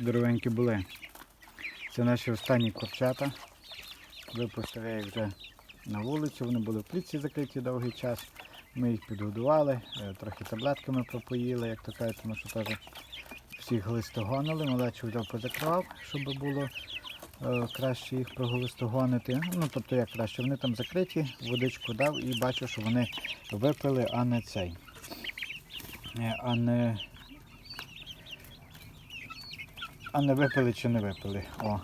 здоровенькі були. Це наші останні курчата. Випустив я їх вже на вулицю, вони були в плітці закриті довгий час. Ми їх підгодували, е, трохи таблетками пропоїли, як то кажуть, тому що теж всіх глистогонили, малечу взяв позакривав, щоб було е, краще їх проглистогонити. Ну, тобто як краще, вони там закриті, водичку дав і бачу, що вони випили, а не цей. Е, А не а не випили чи не випили. О.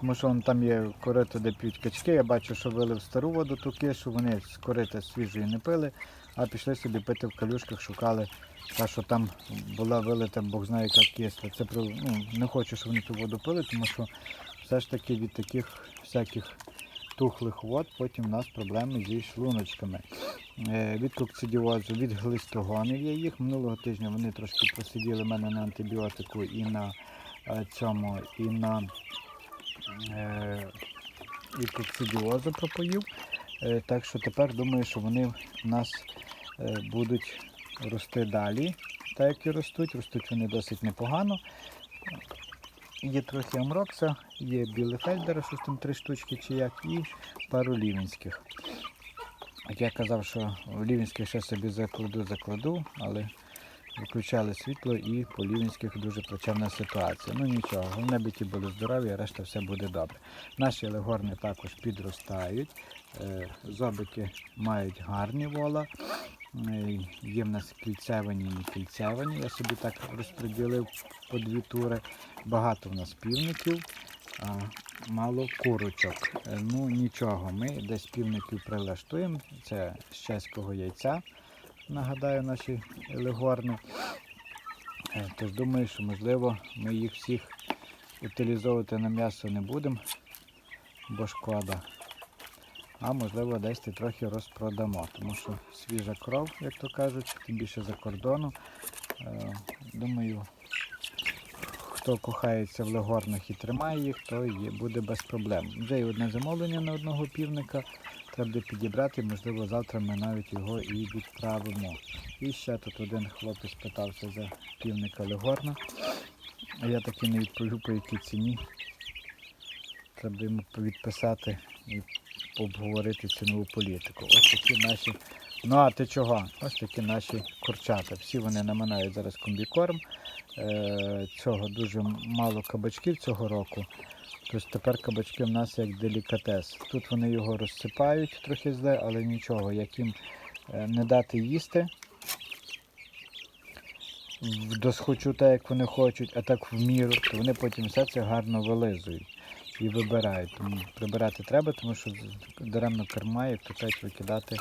Тому що там є корито, де п'ють качки. Я бачу, що вилив стару воду ту кишу, вони з корита свіжої не пили, а пішли собі пити в калюшках, шукали та, що там була вилита, Бог знає, яка кисла. Це про- ну, не хочу, щоб вони ту воду пили, тому що все ж таки від таких всяких тухлих вод потім у нас проблеми зі шлуночками. Е, Від кокцидіозу, від глистогонів я їх. Минулого тижня вони трошки просиділи мене на антибіотику і на цьому, і на е, від кокцидіозу пропоїв. Е, Так що тепер думаю, що вони в нас е, будуть рости далі, так як і ростуть. Ростуть вони досить непогано. Є трохи амрокса, є білефельдера, щось там три штучки чи як, і пару лівінських. Як я казав, що лівінських ще собі закладу, закладу, але виключали світло і по лівінських дуже плачевна ситуація. Ну нічого, головне би ті були здорові, а решта все буде добре. Наші легорни також підростають, е, зобики мають гарні вола. Е, Є в нас кільцевані і не кільцевані. Я собі так розподілив по дві тури. Багато в нас півників, а мало курочок. Е, Ну нічого, ми десь півників прилаштуємо. Це з чеського яйця. Нагадаю, наші легорни. Е, Тож думаю, що можливо ми їх всіх утилізовувати на м'ясо не будемо, бо шкода. А можливо десь трохи розпродамо, тому що свіжа кров, як то кажуть, тим більше за кордону. Е, Думаю, хто кохається в легорнах і тримає їх, то є, буде без проблем. Вже є одне замовлення на одного півника. Треба буде підібрати, можливо, завтра ми навіть його і відправимо. І ще тут один хлопець питався за півника легорна. А я таки не відповів, по якій ціні. Треба йому відписати і обговорити цінову політику. Ось такі наші. Ну а ти чого? Ось такі наші курчата. Всі вони наминають зараз комбікорм. Е, цього дуже мало кабачків цього року. Тобто тепер кабачки в нас як делікатес. Тут вони його розсипають трохи зле, але нічого, як їм е, не дати їсти. Досхочу так, як вони хочуть, а так в міру, то вони потім все це гарно вилизують і вибирають. Тому прибирати треба, тому що даремно керма, як то кажуть, викидати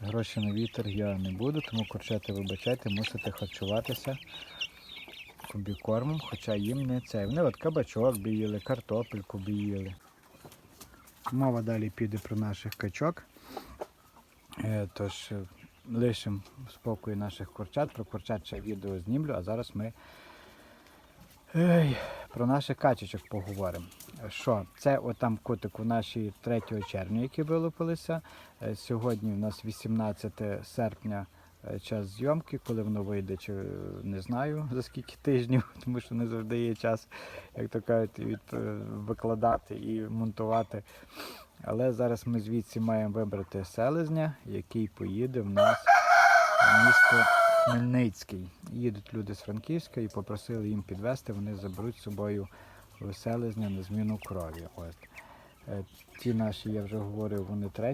гроші на вітер я не буду, тому курчати вибачайте, мусите харчуватися комбікормом, хоча їм не це. Вони от кабачок б їли, картопельку б їли. Мова далі піде про наших качок. Е, Тож е, лишимо в спокої наших курчат. Про курчат ще відео знімлю, а зараз ми Ей, про наших качечок поговоримо. Що, це отам котику наші 3 червня, які вилупилися. Е, Сьогодні у нас 18 серпня час зйомки, коли воно вийде, чи е, не знаю за скільки тижнів, тому що не завжди є час, як то кажуть, від, е, викладати і монтувати. Але зараз ми звідси маємо вибрати селезня, який поїде в нас в місто Хмельницький. Їдуть люди з Франківська і попросили їм підвезти, вони заберуть з собою селезня на зміну крові. От. Е, Ті наші, я вже говорив, вони 3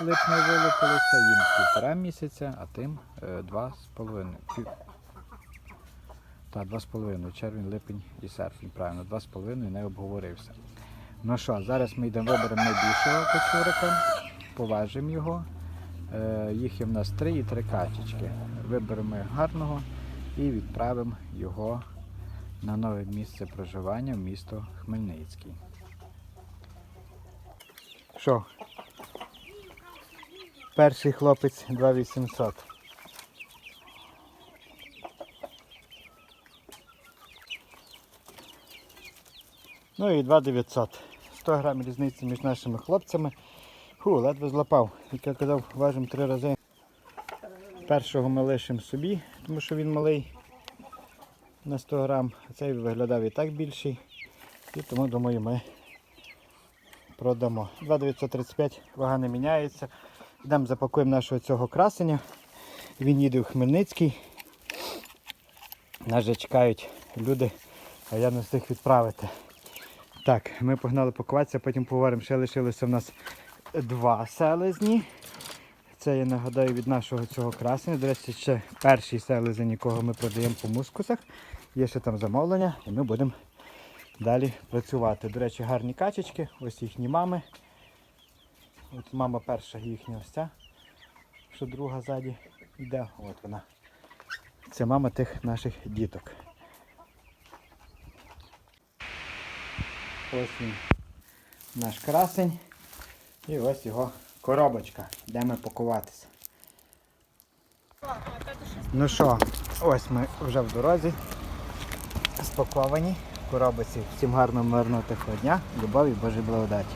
липня вилупилися, їм півтора місяця, а тим е, два з половиною. Та, два з половиною, червень, липень і серпень, правильно, два з половиною не обговорився. Ну що, зараз ми йдемо виберемо найбільшого кочурика, поважимо його. Е, Їх є в нас три і три качечки. Виберемо гарного і відправимо його на нове місце проживання в місто Хмельницький. Що? Перший хлопець 2800. Ну і 2900. 100 грам різниці між нашими хлопцями. Фу, ледве злапав. Як я казав, важимо три рази. Першого ми лишимо собі, тому що він малий. на 100 грам. а Цей виглядав і так більший. І тому, думаю, ми продамо. 2,935 вага не міняється. Йдемо запакуємо нашого цього красення. Він їде у Хмельницький. Нас же чекають люди, а я не встиг відправити. Так, ми погнали пакуватися, потім поговоримо, ще лишилося в нас два селезні. Це я нагадаю від нашого цього красення. До речі, ще перший селезень, якого ми продаємо по мускусах. Є ще там замовлення і ми будемо далі працювати. До речі, гарні качечки, ось їхні мами. От мама перша їхня ось ця, що друга ззаді йде. От вона. Це мама тих наших діток. Ось він наш красень. І ось його коробочка. Йдемо пакуватися. Ну що, ось ми вже в дорозі. Спаковані в коробці. Всім гарного мирного тихого дня. Любові Божої благодаті.